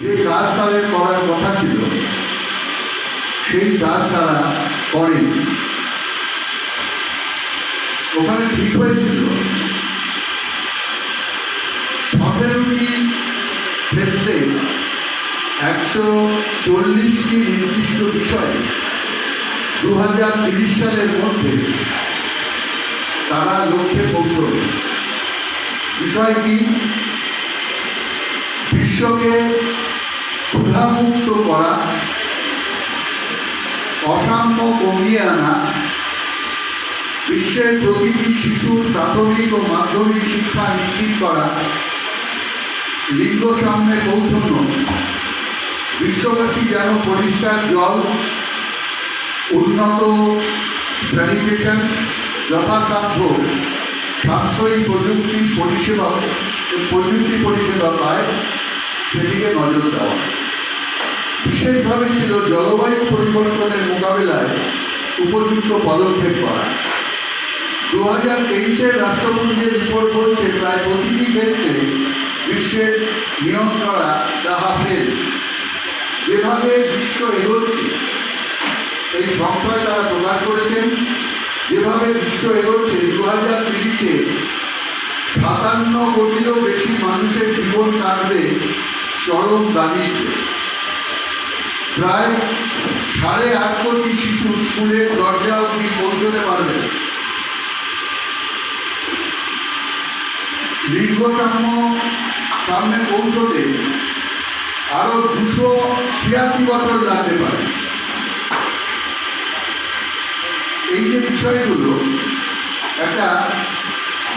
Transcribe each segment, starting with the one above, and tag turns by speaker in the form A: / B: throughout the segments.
A: যে কাজ তাদের করার কথা ছিল, সেই কাজ তারা করেনি। ওখানে ঠিক হয়েছিল, সতেরোটি ক্ষেত্রে একশো চল্লিশটি নির্দিষ্ট বিষয় দু হাজার তিরিশ সালের মধ্যে তারা লক্ষ্যে পৌঁছবে বিষয় কি? বিশ্বকে ক্ষুধামুক্ত করা অসাম্য কমিয়ে আনা, বিশ্বের প্রতিটি শিশুর প্রাথমিক ও মাধ্যমিক শিক্ষা নিশ্চিত করা, লিঙ্গ সামনে পৌঁছানো, বিশ্ববাসী যেন পরিষ্কার জল, উন্নত স্যানিটেশন যথাসাধ্য সাশ্রয়ী প্রযুক্তি পরিষেবা প্রযুক্তি পরিষেবা পায়, সেদিকে নজর দেওয়া। বিশেষভাবে ছিল জলবায়ু পরিবর্তনের মোকাবেলায় উপযুক্ত পদক্ষেপ করা। দু হাজার তেইশের রাষ্ট্রপতির রিপোর্ট বলছে, প্রায় প্রতিটি ক্ষেত্রে বিশ্বের নিয়ম করা তাহা ফেল। যেভাবে বিশ্ব এগোচ্ছে এই সংশয় তারা প্রকাশ করেছেন। যেভাবে বিশ্ব এগোচ্ছে দু হাজার তিরিশে সাতান্ন কোটিরও বেশি মানুষের জীবন কাটবে চরম দাবিতে। প্রায় সাড়ে আট কোটি শিশু স্কুলের দরজা অবধি পৌঁছতে পারবে। লিঙ্গসাম্য সামনে পৌঁছতে আরও দুশো ছিয়াশি বছর লাগতে পারে। এই যে বিষয়গুলো, একটা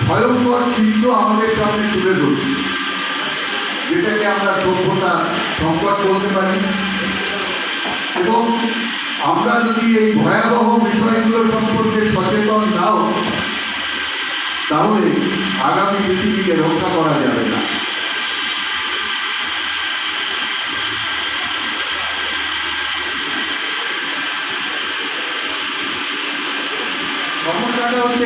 A: ভয়ঙ্কর চিত্র আমাদের সামনে তুলে ধরছে। যেটাকে আমরা সভ্যতা সংকট বলতে পারি এবং আমরা যদি এই ভয়াবহ বিষয়গুলো সম্পর্কে সচেতন নাও, তাহলে আগামী পৃথিবীকে রক্ষা করা যাবে না। সমস্যাটা হচ্ছে